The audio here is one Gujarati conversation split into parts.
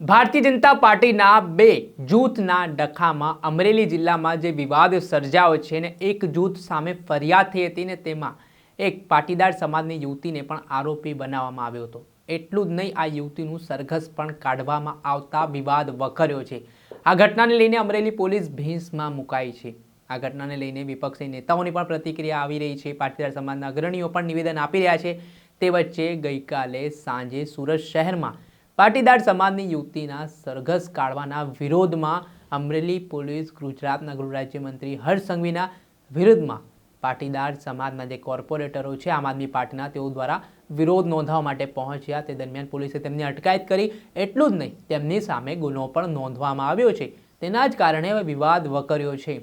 ભારતીય જનતા પાર્ટીના બે જૂથના ડખામાં અમરેલી જિલ્લામાં જે વિવાદ સર્જાયો છે ને એક જૂથ સામે ફરિયાદ થઈ હતી ને તેમાં એક પાટીદાર સમાજની યુવતીને પણ આરોપી બનાવવામાં આવ્યો હતો. એટલું જ નહીં, આ યુવતીનું સરઘસ પણ કાઢવામાં આવતા વિવાદ વકર્યો છે. આ ઘટનાને લઈને અમરેલી પોલીસ ભીંસમાં મુકાઈ છે. આ ઘટનાને લઈને વિપક્ષી નેતાઓની પણ પ્રતિક્રિયા આવી રહી છે. પાટીદાર સમાજના અગ્રણીઓ પણ નિવેદન આપી રહ્યા છે. તે વચ્ચે ગઈકાલે સાંજે સુરત શહેરમાં પાટીદાર સમાજની યુવતીના સરઘસ કાઢવાના વિરોધમાં અમરેલી પોલીસ ગુજરાતના ગૃહરાજ્યમંત્રી હર્ષ સંઘવીના વિરુદ્ધમાં પાટીદાર સમાજના જે કોર્પોરેટરો છે, આમ આદમી પાર્ટીના, તેઓ દ્વારા વિરોધ નોંધાવવા માટે પહોંચ્યા. તે દરમિયાન પોલીસે તેમની અટકાયત કરી. એટલું જ નહીં, તેમની સામે ગુનો પણ નોંધવામાં આવ્યો છે. તેના જ કારણે વિવાદ વકર્યો છે.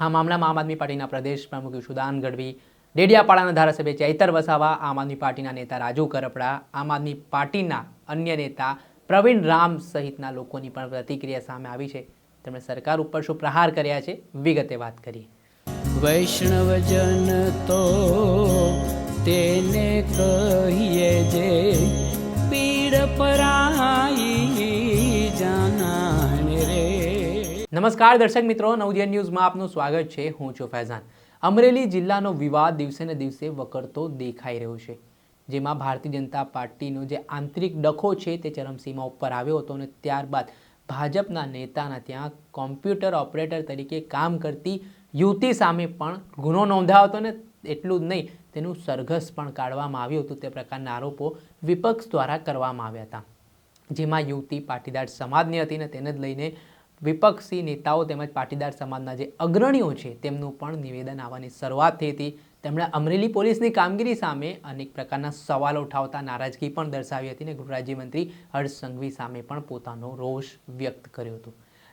આ મામલામાં આમ આદમી પાર્ટીના પ્રદેશ પ્રમુખ યશુદાન ગઢવી, ડેડિયાપાડાના ધારાસભ્ય ચૈતર વસાવા, આમ આદમી પાર્ટીના નેતા રાજુ કરપડા, આમ આદમી પાર્ટીના અન્ય નેતા પ્રવીણ રામ સહિતના લોકોની પણ પ્રતિક્રિયા સામે આવી છે. તેમણે સરકાર ઉપર શું પ્રહાર કર્યા છે વિગતે વાત કરી વૈષ્ણવજન તો તેને કહીએ જે પીડ પરાઈ જાનાને રે. નમસ્કાર દર્શક મિત્રો નવજીવન ન્યૂઝમાં આપનું સ્વાગત છે. હું છું ફૈઝાન. અમરેલી જિલ્લાનો વિવાદ દિવસે ને દિવસે વકરતો દેખાઈ રહ્યો છે. જેમાં ભારતીય જનતા પાર્ટીનો જે આંતરિક ડખો છે તે ચરમસીમા ઉપર આવ્યો હતો અને ત્યારબાદ ભાજપના નેતાના ત્યાં કોમ્પ્યુટર ઓપરેટર તરીકે કામ કરતી યુવતી સામે પણ ગુનો નોંધાયો હતો ને એટલું જ નહીં, તેનું સરઘસ પણ કાઢવામાં આવ્યું હતું. તે પ્રકારના આરોપો વિપક્ષ દ્વારા કરવામાં આવ્યા હતા. જેમાં યુવતી પાટીદાર સમાજની હતી ને તેને જ લઈને વિપક્ષી નેતાઓ તેમજ પાટીદાર સમાજના જે અગ્રણીઓ છે તેમનું પણ નિવેદન આવવાની શરૂઆત થઈ હતી. તેમણે અમરેલી પોલીસની કામગીરી સામે અનેક પ્રકારના સવાલો ઉઠાવતા નારાજગી પણ દર્શાવી હતી અને ગૃહરાજ્યમંત્રી હર્ષ સંઘવી સામે પણ પોતાનો રોષ વ્યક્ત કર્યો હતો.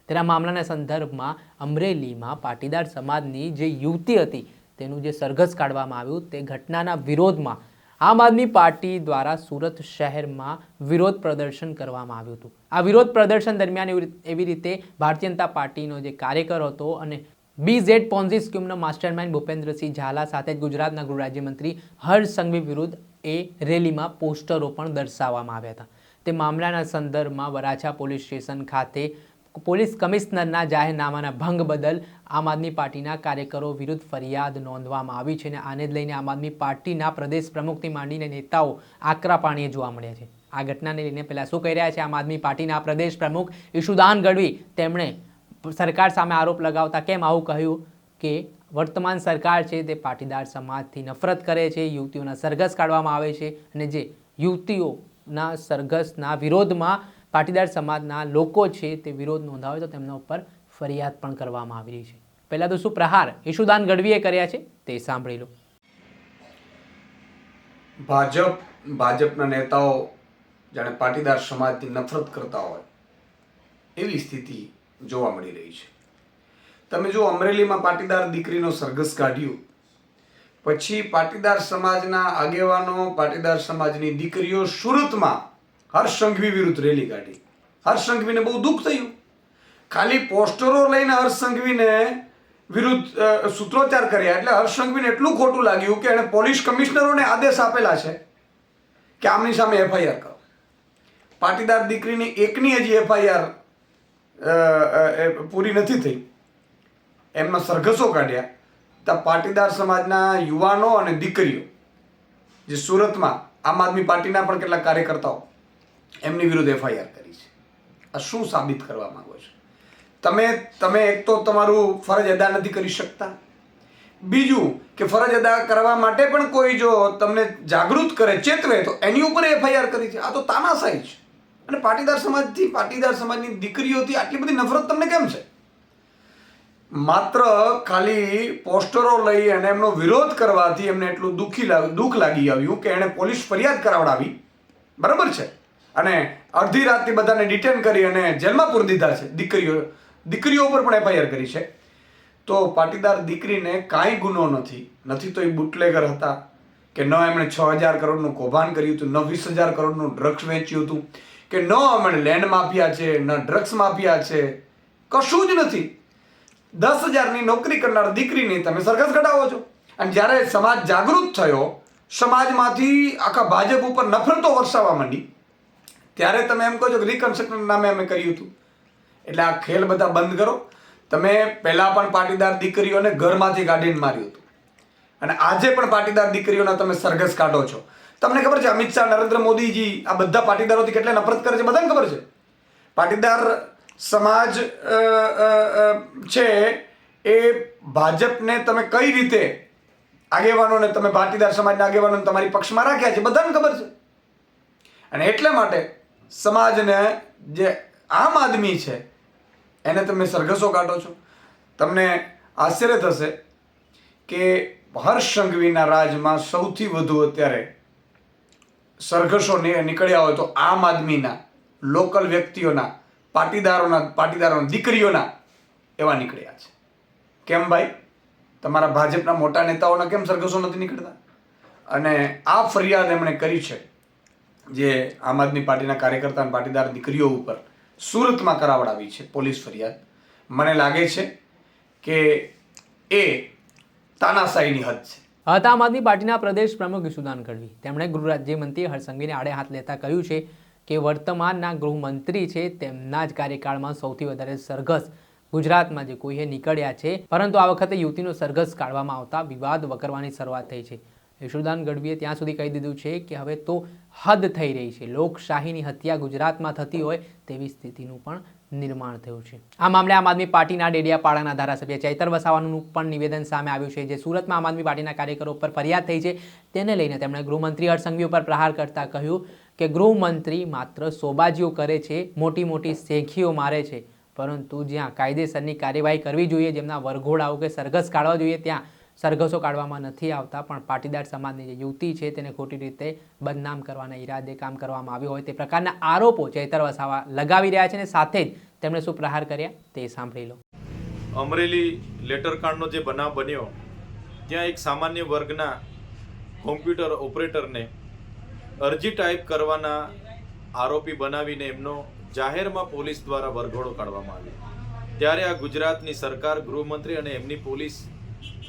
તેના મામલાના સંદર્ભમાં અમરેલીમાં પાટીદાર સમાજની જે યુવતી હતી, તેનું જે સરઘસ કાઢવામાં આવ્યું, તે ઘટનાના વિરોધમાં આમ આદમી પાર્ટી દ્વારા સુરત શહેરમાં વિરોધ પ્રદર્શન કરવામાં આવ્યું હતું. આ વિરોધ પ્રદર્શન દરમિયાન એવી રીતે ભારતીય જનતા પાર્ટીનો જે કાર્યકર હતો અને બી ઝેડ પોન્ઝી સ્કીમનો માસ્ટરમાઇન્ડ ભૂપેન્દ્રસિંહ ઝાલા સાથે ગુજરાતના ગૃહ રાજ્યમંત્રી હર્ષ સંઘવી વિરુદ્ધ એ રેલીમાં પોસ્ટરો પણ દર્શાવવામાં આવ્યા હતા. તે મામલાના સંદર્ભમાં વરાછા પોલીસ સ્ટેશન ખાતે પોલીસ કમિશનરના જાહેરનામાના ભંગ બદલ આમ આદમી પાર્ટીના કાર્યકરો વિરુદ્ધ ફરિયાદ નોંધવામાં આવી છે અને આને લઈને આમ આદમી પાર્ટીના પ્રદેશ પ્રમુખથી માંડીને નેતાઓ આકરા પાણીએ જોવા મળ્યા છે. આ ઘટનાને લઈને પહેલાં શું કહી રહ્યા છે આમ આદમી પાર્ટીના પ્રદેશ પ્રમુખ ઈશુદાન ગઢવી? તેમણે સરકાર સામે આરોપ લગાવતા કેમ આવું કહ્યું કે વર્તમાન સરકાર છે તે પાટીદાર સમાજથી નફરત કરે છે, યુવતીઓના સરઘસ કાઢવામાં આવે છે અને જે યુવતીઓના સરઘસના વિરોધમાં પાટીદાર સમાજના લોકો છે તે વિરોધ નોંધાવે તો તેમના ઉપર ફરિયાદ પણ કરવામાં આવી રહી છે. પહેલાં તો શું પ્રહાર ઈશુદાન ગઢવીએ કર્યા છે તે સાંભળી લો. ભાજપ, ભાજપના નેતાઓ જાણે પાટીદાર સમાજથી નફરત કરતા હોય, એવી સ્થિતિ જોવા મળી રહી છે. તમે જો અમરેલીમાં પાટીદાર દીકરીનો સરઘસ કાઢ્યું, પછી પાટીદાર સમાજના આગેવાનો, પાટીદાર સમાજની દીકરીઓ સુરતમાં હર્ષ સંઘવી વિરુદ્ધ રેલી કાઢી. હર્ષ સંઘવીને બહુ દુઃખ થયું. ખાલી પોસ્ટરો લઈને હર્ષ સંઘવીને વિરુદ્ધ સૂત્રોચ્ચાર કર્યા. એટલે હર્ષ એટલું ખોટું લાગ્યું કે એણે પોલીસ કમિશનરોને આદેશ આપેલા છે કે આમની સામે એફઆઈઆર કરો. પાટીદાર દીકરીની એકની હજી એફઆઈઆર પૂરી નથી થઈ. એમના સરઘસો કાઢ્યા. તો પાટીદાર સમાજના યુવાનો અને દીકરીઓ, જે સુરતમાં આમ આદમી પાર્ટીના પણ કેટલાક કાર્યકર્તાઓ, એમની વિરુદ્ધ એફઆઈઆર કરી છે. આ શું સાબિત કરવા માંગો છો? તમે તમે એક તો તમારું ફરજ અદા નથી કરી શકતા. બીજું કે ફરજ અદા કરવા માટે પણ કોઈ જો તમને જાગૃત કરે, ચેતવે, તો એની ઉપર એફઆઈઆર કરી છે. આ તો તાનાશાહી છે. અને પાટીદાર સમાજથી પાટીદાર સમાજની દીકરીઓથી આટલી બધી નફરત તમને કેમ છે? માત્ર ખાલી પોસ્ટરો લઈ અને એમનો વિરોધ કરવાથી એમને એટલું દુઃખી દુઃખ લાગી આવ્યું કે એણે પોલીસ ફરિયાદ કરાવડાવી. બરાબર છે? અને અડધી રાતથી બધાને ડિટેન કરી અને જેલમાં પૂરી દીધા છે દીકરીઓ દીકરીઓ ઉપર પણ એફઆઈઆર કરી છે. તો પાટીદાર દીકરીને કાંઈ ગુનો નથી. નથી તો એ બુટલેગર હતા કે ન એમણે છ હજાર કરોડનું કૌભાંડ કર્યું હતું, ન વીસ હજાર કરોડનું ડ્રગ્સ વેચ્યું હતું. કે ન અમને લેન્ડ માફિયા છે, ન ડ્રગ્સ માફિયા છે, કશું જ નથી. દસ હજારની નોકરી કરનાર દીકરીની તમે સરઘસ ઘટાવો છો. અને જ્યારે સમાજ જાગૃત થયો, સમાજમાંથી આખા ભાજપ ઉપર નફરતો વરસાવવા માંડી, ત્યારે તમે એમ કહો છો કે રિકન્સ્ટ્રક્શન નામે અમે કર્યું હતું. એટલે આ ખેલ બધા બંધ કરો. તમે પહેલાં પણ પાટીદાર દીકરીઓને ઘરમાંથી કાઢીને માર્યું હતું. અને આજે પણ પાટીદાર દીકરીઓના તમે સરઘસ કાઢો છો. તમને ખબર છે અમિત શાહ, નરેન્દ્ર મોદીજી આ બધા પાટીદારોથી કેટલા નફરત કરે છે? બધાને ખબર છે? પાટીદાર સમાજ છે એ ભાજપને તમે કઈ રીતે આગેવાનોને, તમે પાટીદાર સમાજના આગેવાનોને તમારી પક્ષમાં રાખ્યા છે? બધાને ખબર છે. અને એટલા માટે સમાજને જે આમ આદમી છે, એને તમે સરઘસો કાઢો છો. તમને આશ્ચર્ય થશે કે હર્ષ સંઘવીના રાજમાં સૌથી વધુ અત્યારે સરઘસો નીકળ્યા હોય તો આમ આદમીના, લોકલ વ્યક્તિઓના, પાટીદારોના પાટીદારોના દીકરીઓના એવા નીકળ્યા છે. કેમ ભાઈ? તમારા ભાજપના મોટા નેતાઓના કેમ સરઘસો નથી નીકળતા? અને આ ફરિયાદ એમણે કરી છે જે આમ આદમી પાર્ટીના કાર્યકર્તા અને પાટીદાર દીકરીઓ ઉપર સુરતમાં કરાવડાવી છે, પોલીસ ફરિયાદ. મને લાગે છે કે એ તાનાશાહીની હદ છે. હતા આમ આદમી પાર્ટીના પ્રદેશ પ્રમુખ ઈશુદાન ગઢવી તેમણે ગૃહ રાજ્યમંત્રી હરસંઘવીને આડે હાથ લેતા કહ્યું છે કે વર્તમાનના ગૃહમંત્રી છે, તેમના જ કાર્યકાળમાં સૌથી વધારે સરઘસ ગુજરાતમાં જે કોઈએ નીકળ્યા છે. પરંતુ આ વખતે યુવતીનો સરઘસ કાઢવામાં આવતા વિવાદ વકરવાની શરૂઆત થઈ છે. યશુદાન ગઢવીએ ત્યાં સુધી કહી દીધું છે કે હવે તો હદ થઈ રહી છે. લોકશાહીની હત્યા ગુજરાતમાં થતી હોય તેવી સ્થિતિનું પણ નિર્માણ થયું છે. આ મામલે આમ આદમી પાર્ટીના ડેડિયાપાડાના ધારાસભ્ય ચૈતર વસાવાનું પણ નિવેદન સામે આવ્યું છે જે સુરતમાં આમ આદમી પાર્ટીના કાર્યકરો ઉપર ફરિયાદ થઈ છે. તેને લઈને તેમણે ગૃહમંત્રી હર્ષસંઘવી ઉપર પ્રહાર કરતા કહ્યું કે ગૃહમંત્રી માત્ર સોબાજીઓ કરે છે, મોટી મોટી શેખીઓ મારે છે. પરંતુ જ્યાં કાયદેસરની કાર્યવાહી કરવી જોઈએ, જેમના વરઘોડાઓ કે સરઘસ કાઢવા જોઈએ, ત્યાં સરઘસો કાઢવામાં નથી આવતા, પણ પાટીદાર સમાજની જે યુવતી છે તેને ખોટી રીતે બદનામ કરવાના ઈરાદે કામ કરવામાં આવ્યું હોય તે પ્રકારના આરોપો ચૈતર વસાવા લગાવી રહ્યા છે અને સાથે જ તેમણે શું પ્રહાર કર્યા તે સાંભળી લો. અમરેલી લેટરકાંડનો જે બનાવ બન્યો, ત્યાં એક સામાન્ય વર્ગના કોમ્પ્યુટર ઓપરેટરને અરજી ટાઈપ કરવાના આરોપી બનાવીને એમનો જાહેરમાં પોલીસ દ્વારા વરઘોડો કાઢવામાં આવ્યો. ત્યારે આ ગુજરાતની સરકાર ગૃહમંત્રી અને એમની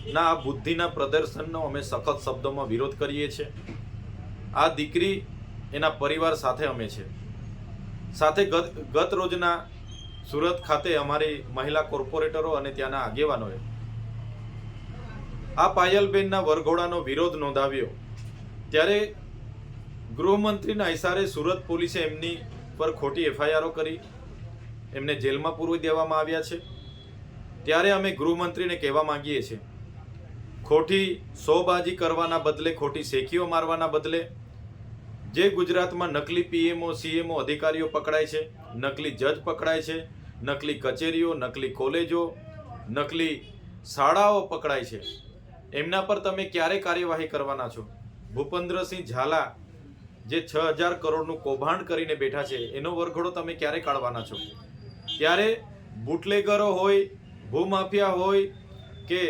પોલીસના આ બુદ્ધિના પ્રદર્શનનો અમે સખત શબ્દોમાં વિરોધ કરીએ છીએ. આ દીકરી એના પરિવાર સાથે અમે છે. સાથે ગત ગત રોજના સુરત ખાતે અમારી મહિલા કોર્પોરેટરો અને ત્યાંના આગેવાનોએ આ પાયલબેનના વરઘોડાનો વિરોધ નોંધાવ્યો. ત્યારે ગૃહમંત્રીના ઇશારે સુરત પોલીસે એમની પર ખોટી એફઆઈઆરો કરી, એમને જેલમાં પૂરવી દેવામાં આવ્યા છે. ત્યારે અમે ગૃહમંત્રીને કહેવા માંગીએ છીએ ખોટી સોબાજી કરવાના બદલે, ખોટી શેખીઓ મારવાના બદલે, જે ગુજરાતમાં નકલી પીએમઓ, સીએમઓ અધિકારીઓ પકડાય છે, નકલી જજ પકડાય છે, નકલી કચેરીઓ, નકલી કોલેજો, નકલી શાળાઓ પકડાય છે, એમના પર તમે ક્યારે કાર્યવાહી કરવાના છો? ભૂપેન્દ્રસિંહ ઝાલા જે છ હજાર કરોડનું કૌભાંડ કરીને બેઠા છે, એનો વરઘોડો તમે ક્યારે કાઢવાના છો? ત્યારે બુટલેગરો હોય, ભૂમાફિયા હોય કે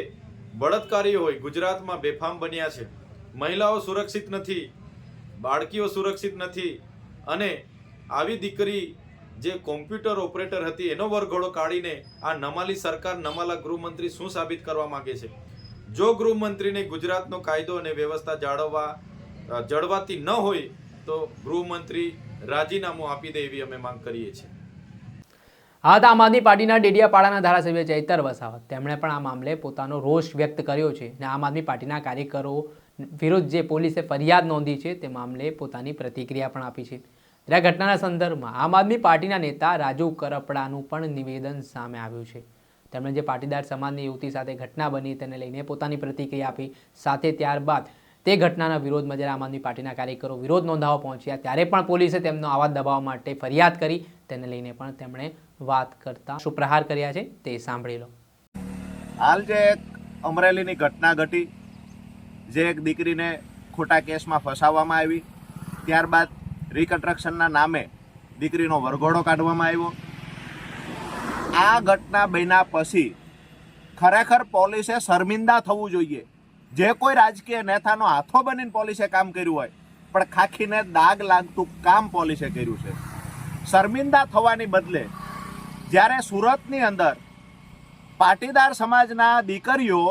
બળાત્કારી હોય, ગુજરાતમાં બેફામ બન્યા છે. મહિલાઓ સુરક્ષિત નથી, બાળકીઓ સુરક્ષિત નથી અને આવી દીકરી જે કોમ્પ્યુટર ઓપરેટર હતી, એનો વરઘોડો કાઢીને આ નમાલી સરકાર, નમાલા ગૃહમંત્રી શું સાબિત કરવા માંગે છે? જો ગૃહમંત્રીને ગુજરાતનો કાયદો અને વ્યવસ્થા જાળવવા જળવાતી ન હોય, તો ગૃહમંત્રી રાજીનામું આપી દે એવી અમે માંગ કરીએ છીએ. હતા આમ આદમી પાર્ટીના ડેડિયાપાડાના ધારાસભ્ય ચૈતર વસાવત, તેમણે પણ આ મામલે પોતાનો રોષ વ્યક્ત કર્યો છે અને આમ આદમી પાર્ટીના કાર્યકરો વિરુદ્ધ જે પોલીસે ફરિયાદ નોંધી છે તે મામલે પોતાની પ્રતિક્રિયા પણ આપી છે. ત્યારે ઘટનાના સંદર્ભમાં આમ આદમી પાર્ટીના નેતા રાજુ કરપડાનું પણ નિવેદન સામે આવ્યું છે. તેમણે જે પાટીદાર સમાજની યુવતી સાથે ઘટના બની તેને લઈને પોતાની પ્રતિક્રિયા આપી, સાથે ત્યારબાદ તે ઘટનાના વિરોધમાં જ્યારે આમ આદમી પાર્ટીના કાર્યકરો વિરોધ નોંધાવા પહોંચ્યા ત્યારે પણ પોલીસે તેમનો અવાજ દબાવવા માટે ફરિયાદ કરી તેને લઈને પણ તેમણે વાત કરતા. શું પ્રહાર કર્યા છે તે સાંભળી લો. હાલ જે એક અમરેલીની ઘટના ઘટી, જે એક દીકરીને ખોટા કેસમાં ફસાવવામાં આવી, ત્યારબાદ રિકન્સ્ટ્રક્શનના નામે દીકરીનો વરઘોડો કાઢવામાં આવ્યો. આ ઘટના બન્યા પછી ખરેખર પોલીસે શર્મિંદા થવું જોઈએ. જે કોઈ રાજકીય નેતાનો હાથો બનીને પોલીસે કામ કર્યું હોય, પણ ખાખીને દાગ લાગતું કામ પોલીસે કર્યું છે. શર્મિંદા થવાની બદલે જ્યારે સુરતની અંદર પાટીદાર સમાજના દીકરીઓ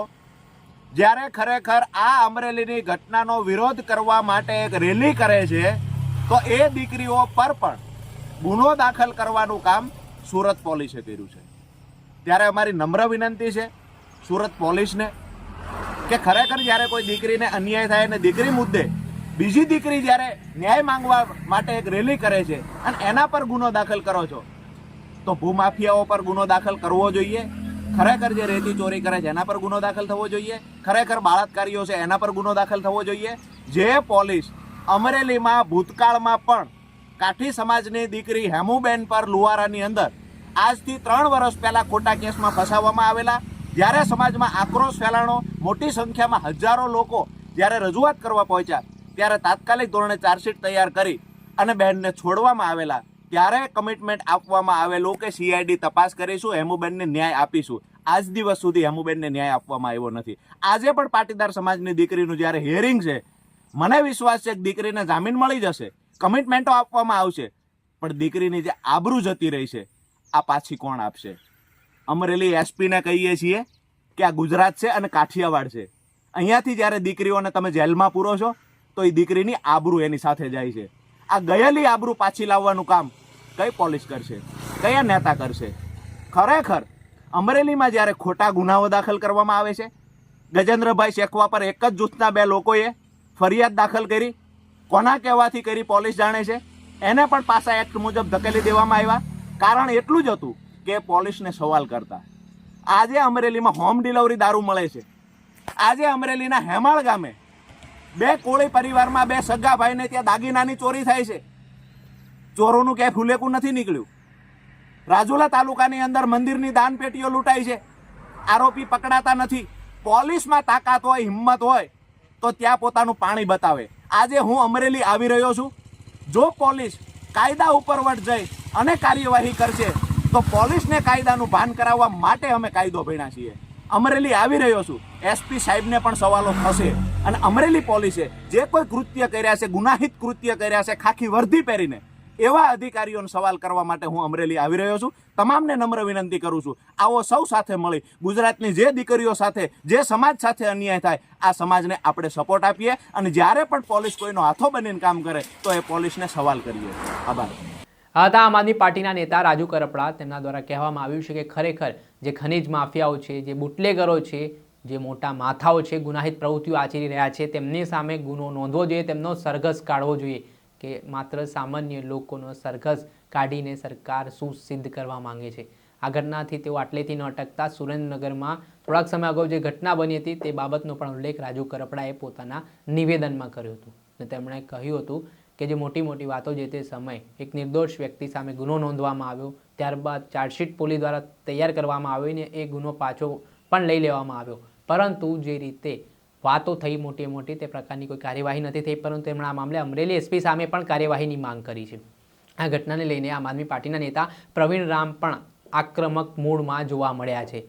જ્યારે ખરેખર આ અમરેલીની ઘટનાનો વિરોધ કરવા માટે એક રેલી કરે છે, તો એ દીકરીઓ પર પણ ગુનો દાખલ કરવાનું કામ સુરત પોલીસે કર્યું છે. ત્યારે અમારી નમ્ર વિનંતી છે સુરત પોલીસને કે ખરેખર જ્યારે કોઈ દીકરીને અન્યાય થાય અને દીકરી મુદ્દે બીજી દીકરી જ્યારે ન્યાય માંગવા માટે એક રેલી કરે છે અને એના પર ગુનો દાખલ કરો છો તો ભૂમાફિયાઓ પર ગુનો દાખલ કરવો જોઈએ. ખરેખર જે રેતી ચોરી કરે છે, એના પર ગુનો દાખલ થવો જોઈએ. ખરેખર બાળાત્કારીઓ છે, એના પર ગુનો દાખલ થવો જોઈએ. જે પોલીસ અમરેલીમાં ભૂતકાળમાં પણ કાઠી સમાજની દીકરી હેમુબેન પર લુવારાની અંદર આજથી ત્રણ વર્ષ પહેલાં ખોટા કેસમાં ફસાવવામાં આવેલા. જ્યારે સમાજમાં આક્રોશ ફેલાણો, મોટી સંખ્યામાં હજારો લોકો જ્યારે રજૂઆત કરવા પહોંચ્યા, ત્યારે તાત્કાલિક ધોરણે ચાર્જશીટ તૈયાર કરી અને બહેનને છોડવામાં આવેલા. ત્યારે કમિટમેન્ટ આપવામાં આવેલું કે સીઆઈડી તપાસ કરીશું, હેમુબેનને ન્યાય આપીશું. આજ દિવસ સુધી હેમુબેનને ન્યાય આપવામાં આવ્યો નથી. આજે પણ પાટીદાર સમાજની દીકરીનું જ્યારે હિયરિંગ છે, મને વિશ્વાસ છે કે દીકરીને જામીન મળી જશે. કમિટમેન્ટો આપવામાં આવશે, પણ દીકરીની જે આબરૂ જતી રહી છે, આ પાછી કોણ આપશે? અમરેલી એસપીને કહીએ છીએ કે આ ગુજરાત છે અને કાઠિયાવાડ છે. અહીંયાથી જ્યારે દીકરીઓને તમે જેલમાં પૂરો છો, તો એ દીકરીની આબરૂ એની સાથે જાય છે. આ ગયેલી આબરૂ પાછી લાવવાનું કામ કઈ પોલીસ કરશે? કયા નેતા કરશે? ખરેખર અમરેલીમાં જ્યારે ખોટા ગુનાઓ દાખલ કરવામાં આવે છે, ગજેન્દ્રભાઈ શેખવા પર એક જ જૂથના બે લોકોએ ફરિયાદ દાખલ કરી, કોના કહેવાથી કરી પોલીસ જાણે છે? એને પણ પાસા એક્ટ મુજબ ધકેલી દેવામાં આવ્યા. કારણ એટલું જ હતું કે પોલીસને સવાલ કરતા, આજે અમરેલીમાં હોમ ડિલિવરી દારૂ મળે છે. આજે અમરેલીના હેમાળ ગામે બે કોળી પરિવારમાં બે સગા ભાઈને ત્યાં દાગીનાની ચોરી થાય છે. ચોરોનું ક્યાંય ફૂલેકું નથી નીકળ્યું. રાજુલા તાલુકાની અંદર મંદિરની દાન પેટીઓ લૂંટાઈ છે. આરોપી પકડાતા નથી. પોલીસમાં તાકાત હોય, હિંમત હોય, તો ત્યાં પોતાનું પાણી બતાવે. આજે હું અમરેલી આવી રહ્યો છું. જો પોલીસ કાયદા ઉપર વટ જઈ અને કાર્યવાહી કરશે, તો પોલીસને કાયદાનું ભાન કરાવવા માટે અમે કાયદો ભણ્યા છીએ. અમરેલી આવી રહ્યો છું. એસપી સાહેબને પણ સવાલો થશે. અને અમરેલી પોલીસે જે કોઈ કૃત્ય કર્યા છે, ગુનાહિત કૃત્ય કર્યા છે, ખાખી વર્ધી પહેરીને એવા અધિકારીઓને સવાલ કરવા માટે હું અમરેલી આવી રહ્યો છું. તમામને નમ્ર વિનંતી કરું છું, આવો સૌ સાથે મળી ગુજરાતની જે દીકરીઓ સાથે, જે સમાજ સાથે અન્યાય થાય, આ સમાજને આપણે સપોર્ટ આપીએ અને જ્યારે પણ પોલીસ કોઈનો હાથો બનીને કામ કરે, તો એ પોલીસને સવાલ કરીએ. આભાર. આ હતા આમ આદમી પાર્ટીના નેતા રાજુ કરપડા, તેમના દ્વારા કહેવામાં આવ્યું છે કે ખરેખર જે ખનિજ માફિયાઓ છે, જે બુટલેગરો છે, જે મોટા માથાઓ છે, ગુનાહિત પ્રવૃત્તિઓ આચરી રહ્યા છે, તેમની સામે ગુનો નોંધવો જોઈએ, તેમનો સરઘસ કાઢવો જોઈએ. કે માત્ર સામાન્ય લોકોનો સરઘસ કાઢીને સરકાર શું સિદ્ધ કરવા માંગે છે? આ ઘટનાથી તેઓ આટલેથી ન અટકતા. સુરેન્દ્રનગરમાં થોડાક સમય અગાઉ જે ઘટના બની હતી તે બાબતનો પણ ઉલ્લેખ રાજુ કરપડાએ પોતાના નિવેદનમાં કર્યો હતો. અને તેમણે કહ્યું હતું કે જે મોટી મોટી વાતો જે તે સમય એક નિર્દોષ વ્યક્તિ સામે ગુનો નોંધવામાં આવ્યો, ત્યારબાદ ચાર્જશીટ પોલીસ દ્વારા તૈયાર કરવામાં આવીને એ ગુનો પાછો પણ લઈ લેવામાં આવ્યો. પરંતુ જે રીતે વાતો થઈ મોટી મોટી, તે પ્રકારની કોઈ કાર્યવાહી નથી થઈ, પરંતુ તેમણે આ મામલે અમરેલી એસપી સામે પણ કાર્યવાહીની માંગ કરી છે. આ ઘટનાને લઈને આમ આદમી પાર્ટીના નેતા પ્રવીણ રામ પણ આક્રમક મૂડમાં જોવા મળ્યા છે.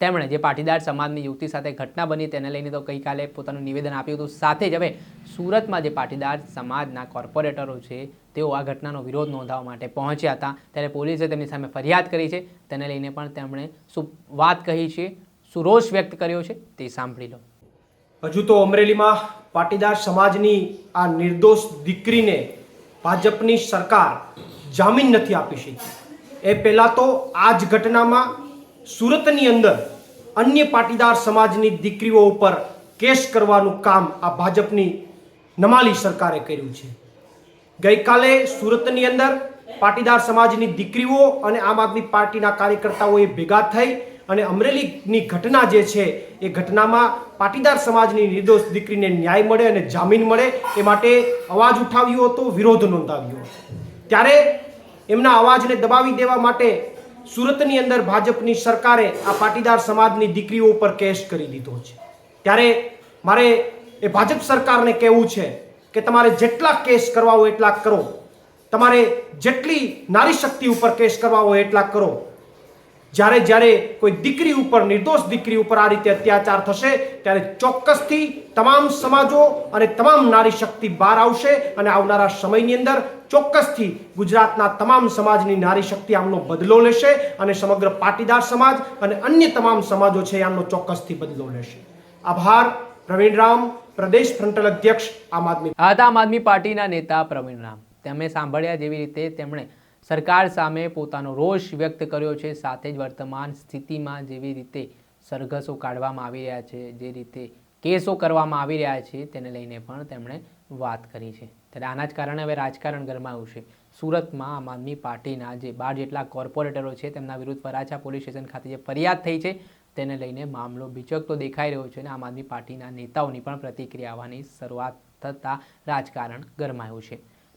તેમણે જે પાટીદાર સમાજની યુવતી સાથે ઘટના બની તેને લઈને તો ગઈકાલે પોતાનું નિવેદન આપ્યું હતું. સાથે જ હવે સુરતમાં જે પાટીદાર સમાજના કોર્પોરેટરો છે, તેઓ આ ઘટનાનો વિરોધ નોંધાવવા માટે પહોંચ્યા હતા. ત્યારે પોલીસે તેમની સામે ફરિયાદ કરી છે. તેને લઈને પણ તેમણે શું વાત કહી છે શું રોષ વ્યક્ત કર્યો છે, તે સાંભળી લો. હજુ તો અમરેલીમાં પાટીદાર સમાજની આ નિર્દોષ દીકરીને ભાજપની સરકાર જામીન નથી આપી શકી. એ પહેલાં તો આ જ ઘટનામાં સુરતની અંદર અન્ય પાટીદાર સમાજની દીકરીઓ ઉપર કેસ કરવાનું કામ આ ભાજપની નમાલી સરકારે કર્યું છે. ગઈકાલે સુરતની અંદર પાટીદાર સમાજની દીકરીઓ અને આમ આદમી પાર્ટીના કાર્યકર્તાઓએ ભેગા થઈ અને અમરેલીની ઘટના જે છે, એ ઘટનામાં પાટીદાર સમાજની નિર્દોષ દીકરીને ન્યાય મળે અને જામીન મળે એ માટે અવાજ ઉઠાવ્યો હતો, વિરોધ નોંધાવ્યો હતો. ત્યારે એમના અવાજને દબાવી દેવા માટે સુરતની અંદર ભાજપની સરકારે આ પાટીદાર સમાજની દીકરીઓ ઉપર કેસ કરી દીધો છે. ત્યારે મારે એ ભાજપ સરકારને કહેવું છે કે તમારે જેટલા કેસ કરવા હોય એટલા કરો. તમારે જેટલી નારી શક્તિ ઉપર કેસ કરવા હોય એટલા કરો. જ્યારે જ્યારે કોઈ દીકરી ઉપર, નિર્દોષ દીકરી ઉપર આ રીતે અત્યાચાર થશે, ત્યારે ચોક્કસથી તમામ સમાજો અને તમામ નારી શક્તિ બહાર આવશે અને આવનારા સમયની અંદર ચોક્કસથી ગુજરાતના તમામ સમાજની નારી શક્તિ આમનો બદલો લેશે અને સમગ્ર પાટીદાર સમાજ અને અન્ય તમામ સમાજો છે આમનો ચોક્કસથી બદલો લેશે. આભાર, પ્રવીણ રામ, પ્રદેશ ફ્રન્ટલ અધ્યક્ષ, આમ આદમી આમ આદમી પાર્ટીના નેતા પ્રવીણ રામ. તેમણે સાંભળ્યા જેવી રીતે તેમણે સરકાર સામે પોતાનો રોષ વ્યક્ત કર્યો છે, સાથે જ વર્તમાન સ્થિતિમાં જેવી રીતે સરઘસો કાઢવામાં આવી રહ્યા છે, જે રીતે કેસો કરવામાં આવી રહ્યા છે, તેને લઈને પણ તેમણે વાત કરી છે. ત્યારે આના જ કારણે હવે રાજકારણ ગરમાયું છે. સુરતમાં આમ આદમી પાર્ટીના જે બાર જેટલા કોર્પોરેટરો છે, તેમના વિરુદ્ધ વરાછા પોલીસ સ્ટેશન ખાતે જે ફરિયાદ થઈ છે, તેને લઈને મામલો બીચકતો દેખાઈ રહ્યો છે અને આમ આદમી પાર્ટીના નેતાઓની પણ પ્રતિક્રિયા આવવાની શરૂઆત થતાં રાજકારણ ગરમાયું છે.